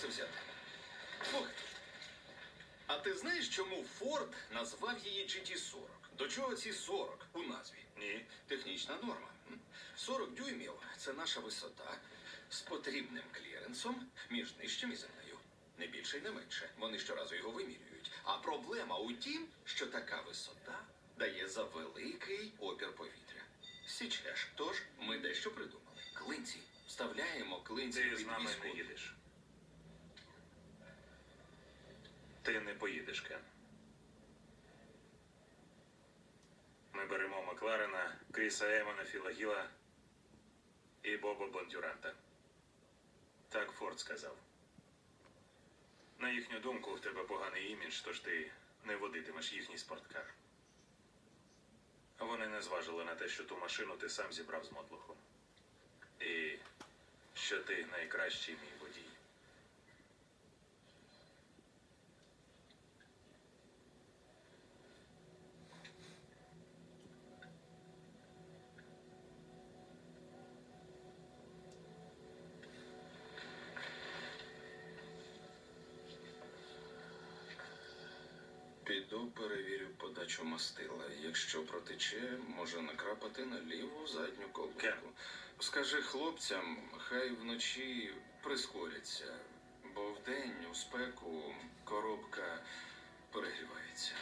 це взяти? Слухай, а ти знаєш, чому Форд назвав її GT40? До чого ці 40 у назві? Ні. Технічна норма. 40 дюймів це наша висота з потрібним кліренсом між нижчим і землею. Не більше і не менше. Вони щоразу його вимірюють. А проблема у тім, що така висота дає завеликий опір повітря. Січеш, тож ми дещо придумали. Клинці. Вставляємо клинці. Ти під з нами не їдеш. Ти не поїдеш, Кен. Ми беремо Макларена, Кріса Емона, Філа Гіла і Боба Бондюранта. Так Форд сказав. На їхню думку, в тебе поганий імідж, тож ти не водитимеш їхній спорткар. Вони не зважили на те, що ту машину ти сам зібрав з мотлуху. І що ти найкращий мій водій. Піду перевірю подачу мастила. Якщо протече, може накрапати на ліву задню колонку. Скажи хлопцям, хай вночі прискоряться, бо вдень у спеку коробка перегрівається.